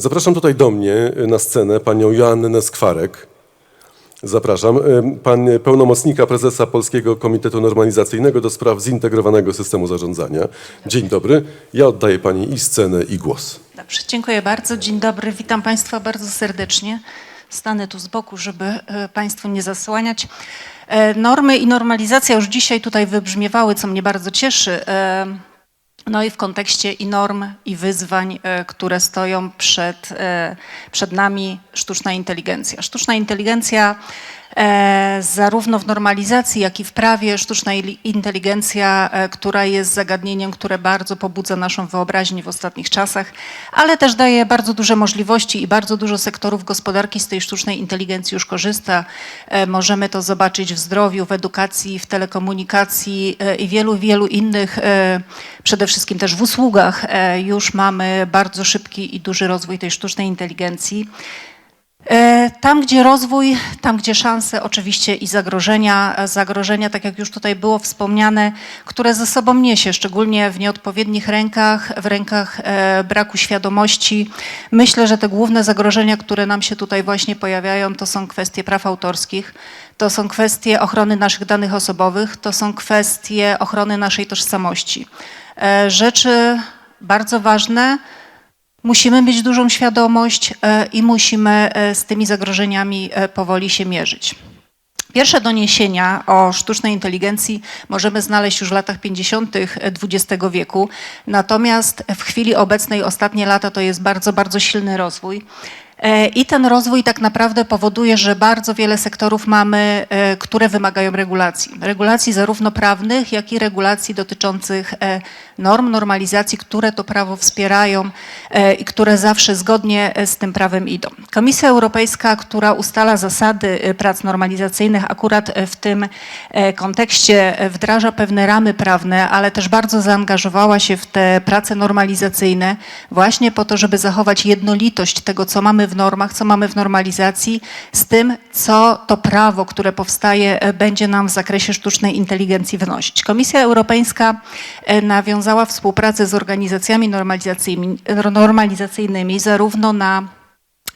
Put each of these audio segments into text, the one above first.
Zapraszam tutaj do mnie y, na scenę panią Joannę Skwarek. Zapraszam. Y, Pan pełnomocnika prezesa Polskiego Komitetu Normalizacyjnego do spraw zintegrowanego systemu zarządzania. Dzień dobry. Ja oddaję pani i scenę, i głos. Dobrze, dziękuję bardzo. Dzień dobry, witam Państwa bardzo serdecznie. Stanę tu z boku, żeby e, Państwu nie zasłaniać. E, Normy i normalizacja już dzisiaj tutaj wybrzmiewały, co mnie bardzo cieszy. No i w kontekście i norm, i wyzwań, e, które stoją przed, e, przed nami, sztuczna inteligencja. Sztuczna inteligencja zarówno w normalizacji, jak i w prawie, sztuczna inteligencja, e, która jest zagadnieniem, które bardzo pobudza naszą wyobraźnię w ostatnich czasach, ale też daje bardzo duże możliwości i bardzo dużo sektorów gospodarki z tej sztucznej inteligencji już korzysta. E, Możemy to zobaczyć w zdrowiu, w edukacji, w telekomunikacji e, i wielu, wielu innych, e, przede wszystkim też w usługach. e, Już mamy bardzo szybki i duży rozwój tej sztucznej inteligencji. E, Tam, gdzie rozwój, tam, gdzie szanse, oczywiście i zagrożenia. E, Zagrożenia, tak jak już tutaj było wspomniane, które ze sobą niesie, szczególnie w nieodpowiednich rękach, w rękach e, braku świadomości. Myślę, że te główne zagrożenia, które nam się tutaj właśnie pojawiają, to są kwestie praw autorskich, to są kwestie ochrony naszych danych osobowych, to są kwestie ochrony naszej tożsamości. Rzeczy bardzo ważne, Musimy mieć dużą świadomość e, i musimy e, z tymi zagrożeniami e, powoli się mierzyć. Pierwsze doniesienia o sztucznej inteligencji możemy znaleźć już w latach 50. XX wieku, natomiast w chwili obecnej, ostatnie lata, to jest bardzo, bardzo silny rozwój. E, I ten rozwój tak naprawdę powoduje, że bardzo wiele sektorów mamy, e, które wymagają regulacji. Regulacji zarówno prawnych, jak i regulacji dotyczących e, norm, normalizacji, które to prawo wspierają i które zawsze zgodnie z tym prawem idą. Komisja Europejska, która ustala zasady prac normalizacyjnych, akurat w tym kontekście wdraża pewne ramy prawne, ale też bardzo zaangażowała się w te prace normalizacyjne właśnie po to, żeby zachować jednolitość tego, co mamy w normach, co mamy w normalizacji, z tym, co to prawo, które powstaje, e, będzie nam w zakresie sztucznej inteligencji wnosić. Komisja Europejska e, nawiązała współpracę z organizacjami normalizacyjnymi, normalizacyjnymi zarówno na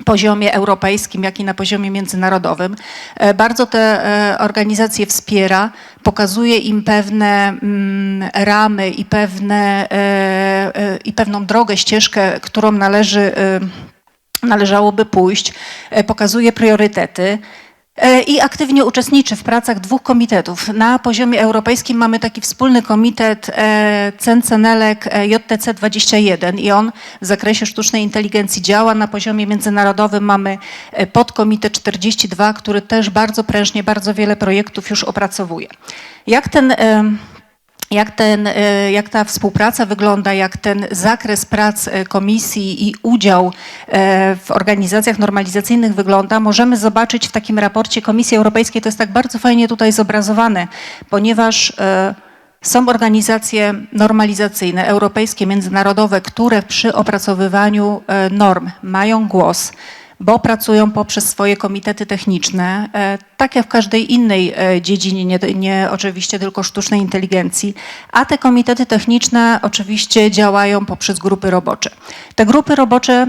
poziomie europejskim, jak i na poziomie międzynarodowym. E, Bardzo te organizacje wspiera, pokazuje im pewne mm, ramy i, pewne, i pewną drogę, ścieżkę, którą należy, należałoby pójść, e, pokazuje priorytety. E, I aktywnie uczestniczy w pracach dwóch komitetów. Na poziomie europejskim mamy taki wspólny komitet e, CENCENELEK e, JTC 21 i on w zakresie sztucznej inteligencji działa. Na poziomie międzynarodowym mamy podkomitet 42, który też bardzo prężnie, bardzo wiele projektów już opracowuje. Jak ten jak, ten, e, jak ta współpraca wygląda, jak ten zakres prac e, komisji i udział e, w organizacjach normalizacyjnych wygląda, możemy zobaczyć w takim raporcie Komisji Europejskiej. To jest tak bardzo fajnie tutaj zobrazowane, ponieważ są organizacje normalizacyjne, europejskie, międzynarodowe, które przy opracowywaniu norm mają głos bo pracują poprzez swoje komitety techniczne, e, tak jak w każdej innej e, dziedzinie, nie, nie oczywiście tylko sztucznej inteligencji, a te komitety techniczne oczywiście działają poprzez grupy robocze. Te grupy robocze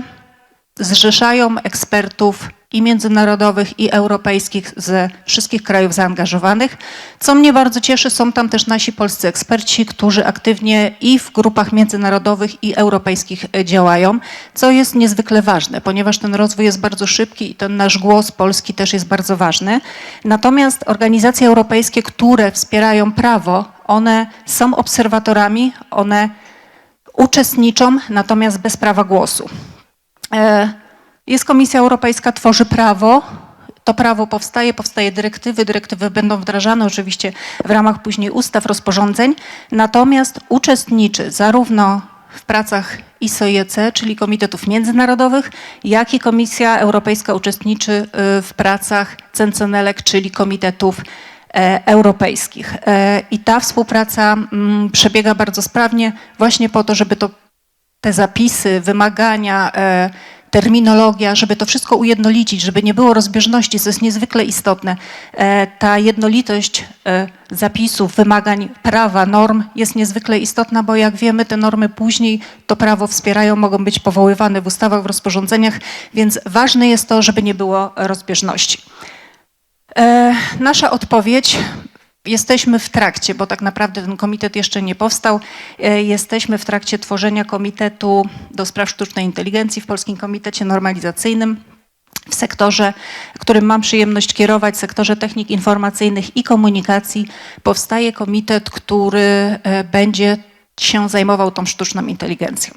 zrzeszają ekspertów i międzynarodowych, i europejskich ze wszystkich krajów zaangażowanych. Co mnie bardzo cieszy, są tam też nasi polscy eksperci, którzy aktywnie i w grupach międzynarodowych, i europejskich e, działają, co jest niezwykle ważne, ponieważ ten rozwój jest bardzo szybki i ten nasz głos polski też jest bardzo ważny. Natomiast organizacje europejskie, które wspierają prawo, one są obserwatorami, one uczestniczą, natomiast bez prawa głosu. E, Jest Komisja Europejska, tworzy prawo. To prawo powstaje, powstaje dyrektywy, dyrektywy będą wdrażane oczywiście w ramach później ustaw, rozporządzeń, natomiast uczestniczy zarówno w pracach ISO-IEC, czyli komitetów międzynarodowych, jak i Komisja Europejska uczestniczy y, w pracach CENCENELEK, czyli komitetów e, europejskich. E, I ta współpraca mm, przebiega bardzo sprawnie właśnie po to, żeby to te zapisy, wymagania, e, terminologia, żeby to wszystko ujednolicić, żeby nie było rozbieżności, co jest niezwykle istotne. E, Ta jednolitość e, zapisów, wymagań prawa, norm jest niezwykle istotna, bo jak wiemy, te normy później to prawo wspierają, mogą być powoływane w ustawach, w rozporządzeniach, więc ważne jest to, żeby nie było rozbieżności. E, Nasza odpowiedź. Jesteśmy w trakcie, bo tak naprawdę ten komitet jeszcze nie powstał. e, Jesteśmy w trakcie tworzenia komitetu do spraw sztucznej inteligencji w Polskim Komitecie Normalizacyjnym w sektorze, którym mam przyjemność kierować, sektorze technik informacyjnych i komunikacji, powstaje komitet, który e, będzie się zajmował tą sztuczną inteligencją.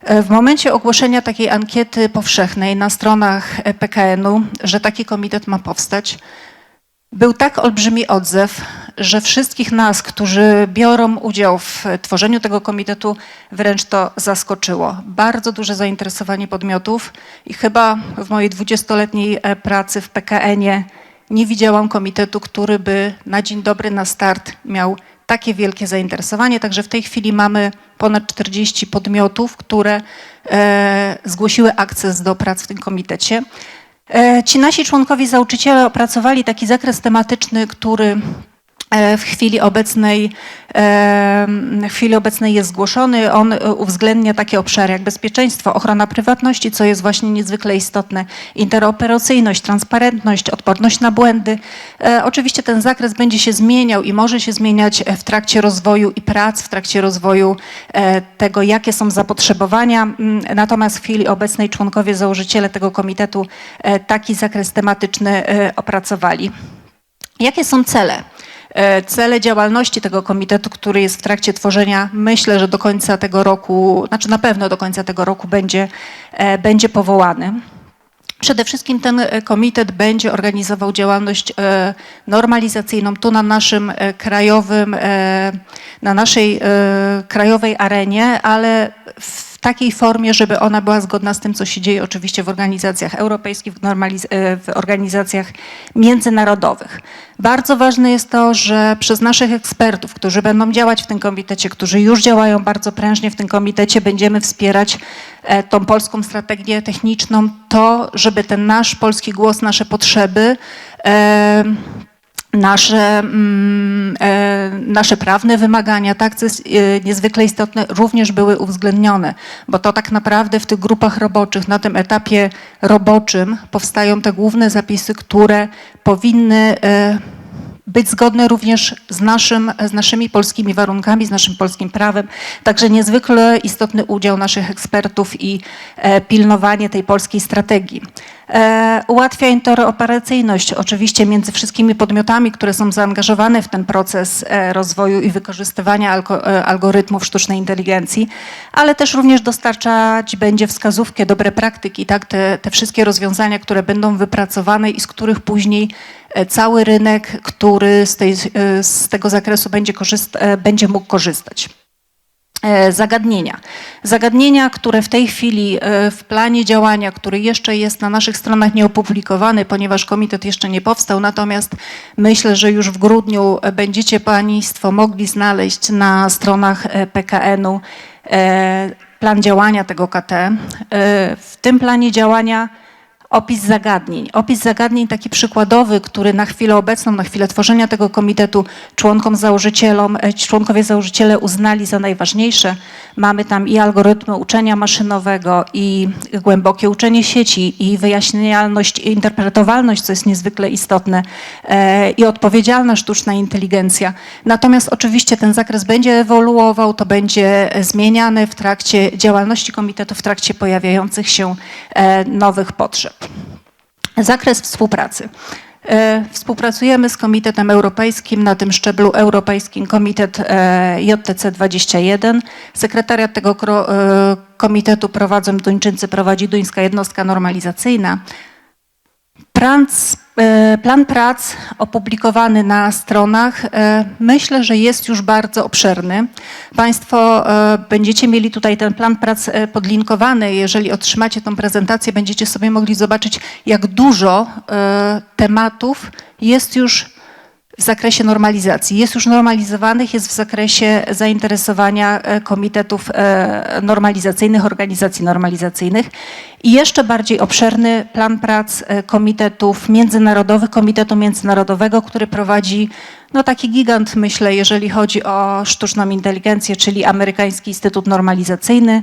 E, W momencie ogłoszenia takiej ankiety powszechnej na stronach PKN-u, że taki komitet ma powstać, był tak olbrzymi odzew, że wszystkich nas, którzy biorą udział w tworzeniu tego komitetu, wręcz to zaskoczyło. Bardzo duże zainteresowanie podmiotów i chyba w mojej 20-letniej e, pracy w PKN-ie nie widziałam komitetu, który by na dzień dobry, na start miał takie wielkie zainteresowanie. Także w tej chwili mamy ponad 40 podmiotów, które e, zgłosiły akces do prac w tym komitecie. E, Ci nasi członkowie zauczyciele opracowali taki zakres tematyczny, który w chwili obecnej, e, w chwili obecnej jest zgłoszony. On e, uwzględnia takie obszary jak bezpieczeństwo, ochrona prywatności, co jest właśnie niezwykle istotne, interoperacyjność, transparentność, odporność na błędy. E, Oczywiście ten zakres będzie się zmieniał i może się zmieniać e, w trakcie rozwoju i prac, w trakcie rozwoju e, tego, jakie są zapotrzebowania. Mm, Natomiast w chwili obecnej członkowie, założyciele tego komitetu e, taki zakres tematyczny e, opracowali. Jakie są cele? E, Cele działalności tego komitetu, który jest w trakcie tworzenia, myślę, że do końca tego roku, znaczy na pewno do końca tego roku będzie, e, będzie powołany. Przede wszystkim ten e, komitet będzie organizował działalność normalizacyjną tu na naszym krajowym, na naszej krajowej arenie, ale w takiej formie, żeby ona była zgodna z tym, co się dzieje oczywiście w organizacjach europejskich, w, e, w organizacjach międzynarodowych. Bardzo ważne jest to, że przez naszych ekspertów, którzy będą działać w tym komitecie, którzy już działają bardzo prężnie w tym komitecie, będziemy wspierać e, tą polską strategię techniczną, to, żeby ten nasz polski głos, nasze potrzeby, e, nasze, mm, e, nasze prawne wymagania, tak, co jest e, niezwykle istotne, również były uwzględnione, bo to tak naprawdę w tych grupach roboczych, na tym etapie roboczym powstają te główne zapisy, które powinny e, być zgodne również z, naszym, z naszymi polskimi warunkami, z naszym polskim prawem. Także niezwykle istotny udział naszych ekspertów i e, pilnowanie tej polskiej strategii. E, ułatwia interoperacyjność oczywiście między wszystkimi podmiotami, które są zaangażowane w ten proces e, rozwoju i wykorzystywania alko, e, algorytmów sztucznej inteligencji, ale też również dostarczać będzie wskazówkę, dobre praktyki, tak, te, te wszystkie rozwiązania, które będą wypracowane i z których później cały rynek, który z, tej, e, z tego zakresu będzie, korzyst, e, będzie mógł korzystać. E, Zagadnienia. Zagadnienia, które w tej chwili e, w planie działania, który jeszcze jest na naszych stronach nieopublikowany, ponieważ komitet jeszcze nie powstał, natomiast myślę, że już w grudniu e, będziecie Państwo mogli znaleźć na stronach e, PKN-u e, plan działania tego KT. E, W tym planie działania opis zagadnień. Opis zagadnień taki przykładowy, który na chwilę obecną, na chwilę tworzenia tego komitetu członkom, założycielom, e, członkowie założyciele uznali za najważniejsze. Mamy tam i algorytmy uczenia maszynowego, i głębokie uczenie sieci, i wyjaśnialność, i interpretowalność, co jest niezwykle istotne, e, i odpowiedzialna sztuczna inteligencja. Natomiast oczywiście ten zakres będzie ewoluował, to będzie e, zmieniane w trakcie działalności komitetu, w trakcie pojawiających się nowych potrzeb. Zakres współpracy. E, Współpracujemy z Komitetem Europejskim na tym szczeblu europejskim, Komitet e, JTC 21. Sekretariat tego e, komitetu prowadzą Duńczycy, prowadzi duńska jednostka normalizacyjna. Plan prac opublikowany na stronach e, myślę, że jest już bardzo obszerny. Państwo e, będziecie mieli tutaj ten plan prac e, podlinkowany. Jeżeli otrzymacie tą prezentację, będziecie sobie mogli zobaczyć, jak dużo e, tematów jest już w zakresie normalizacji. Jest już normalizowanych, jest w zakresie zainteresowania e, komitetów e, normalizacyjnych, organizacji normalizacyjnych i jeszcze bardziej obszerny plan prac e, komitetów międzynarodowych, Komitetu Międzynarodowego, który prowadzi no taki gigant, myślę, jeżeli chodzi o sztuczną inteligencję, czyli Amerykański Instytut Normalizacyjny.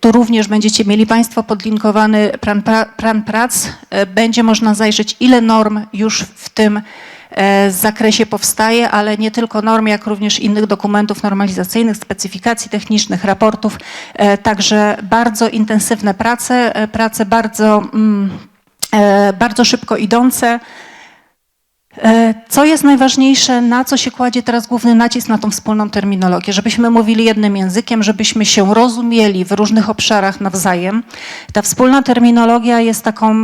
Tu również będziecie mieli Państwo podlinkowany plan, plan prac. Będzie można zajrzeć, ile norm już w tym e, zakresie powstaje, ale nie tylko norm, jak również innych dokumentów normalizacyjnych, specyfikacji technicznych, raportów. E, Także bardzo intensywne prace, e, prace bardzo, mm, bardzo szybko idące. Co jest najważniejsze, na co się kładzie teraz główny nacisk na tą wspólną terminologię? Żebyśmy mówili jednym językiem, żebyśmy się rozumieli w różnych obszarach nawzajem. Ta wspólna terminologia jest taką,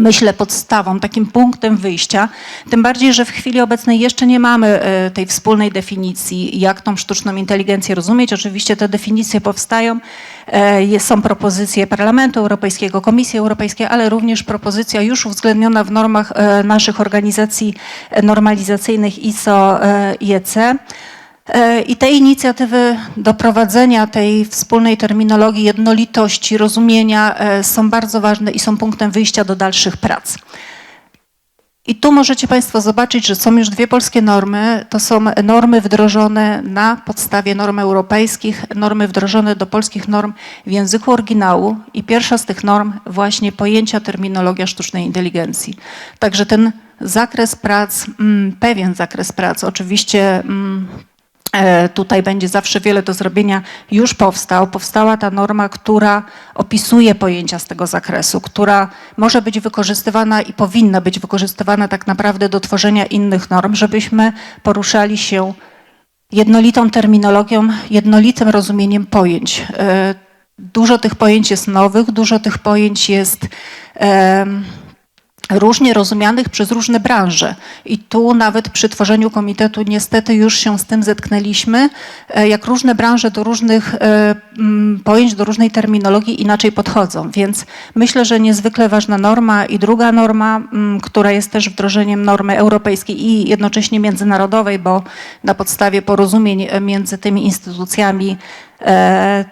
myślę, podstawą, takim punktem wyjścia. Tym bardziej, że w chwili obecnej jeszcze nie mamy e, tej wspólnej definicji, jak tą sztuczną inteligencję rozumieć. Oczywiście te definicje powstają, e, są propozycje Parlamentu Europejskiego, Komisji Europejskiej, ale również propozycja już uwzględniona w normach e, naszych organizacji normalizacyjnych ISO i EC. E, I te inicjatywy doprowadzenia tej wspólnej terminologii, jednolitości, rozumienia e, są bardzo ważne i są punktem wyjścia do dalszych prac. I tu możecie Państwo zobaczyć, że są już dwie polskie normy. To są normy wdrożone na podstawie norm europejskich, normy wdrożone do polskich norm w języku oryginału. I pierwsza z tych norm właśnie pojęcia terminologia sztucznej inteligencji. Także ten zakres prac, mm, pewien zakres prac, oczywiście mm, Tutaj będzie zawsze wiele do zrobienia. Już powstał. Powstała ta norma, która opisuje pojęcia z tego zakresu, która może być wykorzystywana i powinna być wykorzystywana tak naprawdę do tworzenia innych norm, żebyśmy poruszali się jednolitą terminologią, jednolitym rozumieniem pojęć. E, Dużo tych pojęć jest nowych, dużo tych pojęć jest. em, różnie rozumianych przez różne branże. I tu nawet przy tworzeniu komitetu niestety już się z tym zetknęliśmy, e, jak różne branże do różnych e, mm, pojęć, do różnej terminologii inaczej podchodzą. Więc myślę, że niezwykle ważna norma i druga norma, mm, która jest też wdrożeniem normy europejskiej i jednocześnie międzynarodowej, bo na podstawie porozumień między tymi instytucjami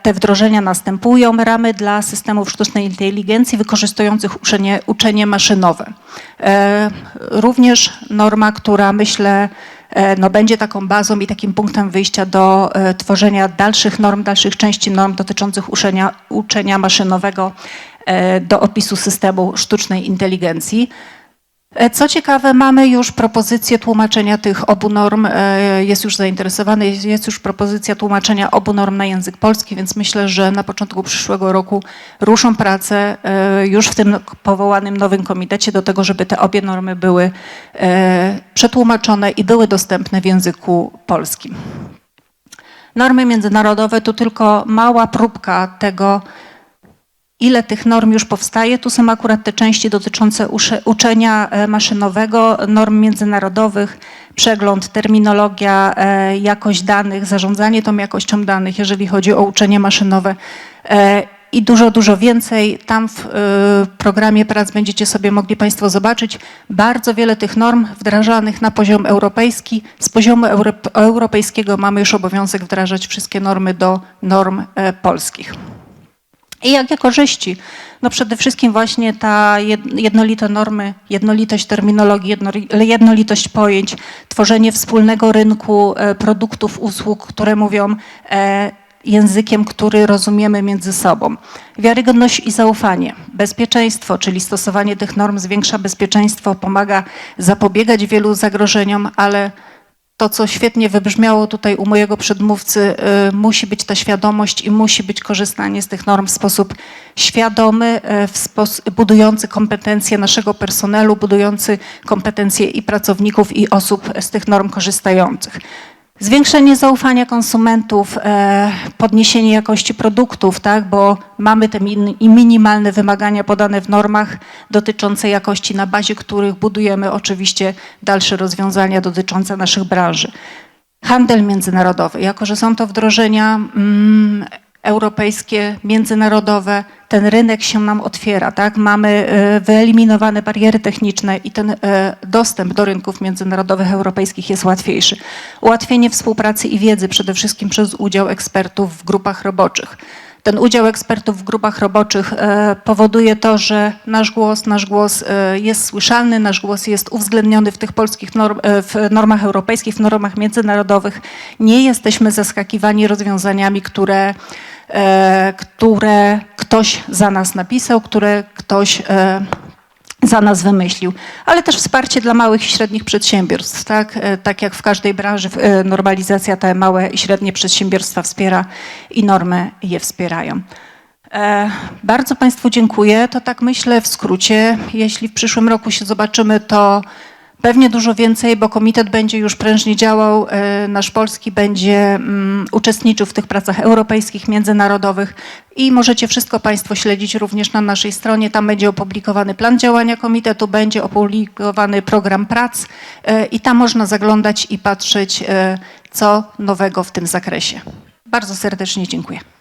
Te wdrożenia następują. Ramy dla systemów sztucznej inteligencji wykorzystujących uczenie, uczenie maszynowe. E, Również norma, która myślę e, no, będzie taką bazą i takim punktem wyjścia do e, tworzenia dalszych norm, dalszych części norm dotyczących uczenia, uczenia maszynowego e, do opisu systemu sztucznej inteligencji. E, Co ciekawe, mamy już propozycję tłumaczenia tych obu norm, e, jest już zainteresowany, jest- już propozycja tłumaczenia obu norm na język polski, więc myślę, że na początku przyszłego roku ruszą prace e, już w tym powołanym nowym komitecie do tego, żeby te obie normy były przetłumaczone i były dostępne w języku polskim. Normy międzynarodowe to tylko mała próbka tego, ile tych norm już powstaje. Tu są akurat te części dotyczące uczenia e, maszynowego, norm międzynarodowych, przegląd, terminologia, e, jakość danych, zarządzanie tą jakością danych, jeżeli chodzi o uczenie maszynowe. E, I dużo, dużo więcej. Tam w programie prac będziecie sobie mogli Państwo zobaczyć bardzo wiele tych norm wdrażanych na poziom europejski. Z poziomu europ- europejskiego mamy już obowiązek wdrażać wszystkie normy do norm polskich. I jakie korzyści? No przede wszystkim właśnie ta jed- jednolite normy, jednolitość terminologii, jednoli- jednolitość pojęć, tworzenie wspólnego rynku e, produktów, usług, które mówią e, językiem, który rozumiemy między sobą. Wiarygodność i zaufanie, bezpieczeństwo, czyli stosowanie tych norm zwiększa bezpieczeństwo, pomaga zapobiegać wielu zagrożeniom, ale to, co świetnie wybrzmiało tutaj u mojego przedmówcy, y, musi być ta świadomość i musi być korzystanie z tych norm w sposób świadomy, y, w spos- budujący kompetencje naszego personelu, budujący kompetencje i pracowników, i osób z tych norm korzystających. Zwiększenie zaufania konsumentów, e, podniesienie jakości produktów, tak, bo mamy te i minimalne wymagania podane w normach dotyczące jakości, na bazie których budujemy oczywiście dalsze rozwiązania dotyczące naszych branży. Handel międzynarodowy, jako że są to wdrożenia mm, europejskie, międzynarodowe, ten rynek się nam otwiera, tak? Mamy e, wyeliminowane bariery techniczne i ten e, dostęp do rynków międzynarodowych europejskich jest łatwiejszy. Ułatwienie współpracy i wiedzy przede wszystkim przez udział ekspertów w grupach roboczych. Ten udział ekspertów w grupach roboczych e, powoduje to, że nasz głos, nasz głos jest słyszalny, nasz głos jest uwzględniony w tych polskich norm, w normach europejskich, w normach międzynarodowych. Nie jesteśmy zaskakiwani rozwiązaniami, które, które ktoś za nas napisał, które ktoś e, za nas wymyślił, ale też wsparcie dla małych i średnich przedsiębiorstw. Tak, E, tak jak w każdej branży e, normalizacja te małe i średnie przedsiębiorstwa wspiera i normy je wspierają. E, Bardzo Państwu dziękuję. To tak myślę w skrócie. Jeśli w przyszłym roku się zobaczymy, to pewnie dużo więcej, bo komitet będzie już prężnie działał. e, Nasz polski będzie mm, uczestniczył w tych pracach europejskich, międzynarodowych i możecie wszystko Państwo śledzić również na naszej stronie. Tam będzie opublikowany plan działania komitetu, będzie opublikowany program prac e, i tam można zaglądać i patrzeć, e, co nowego w tym zakresie. Bardzo serdecznie dziękuję.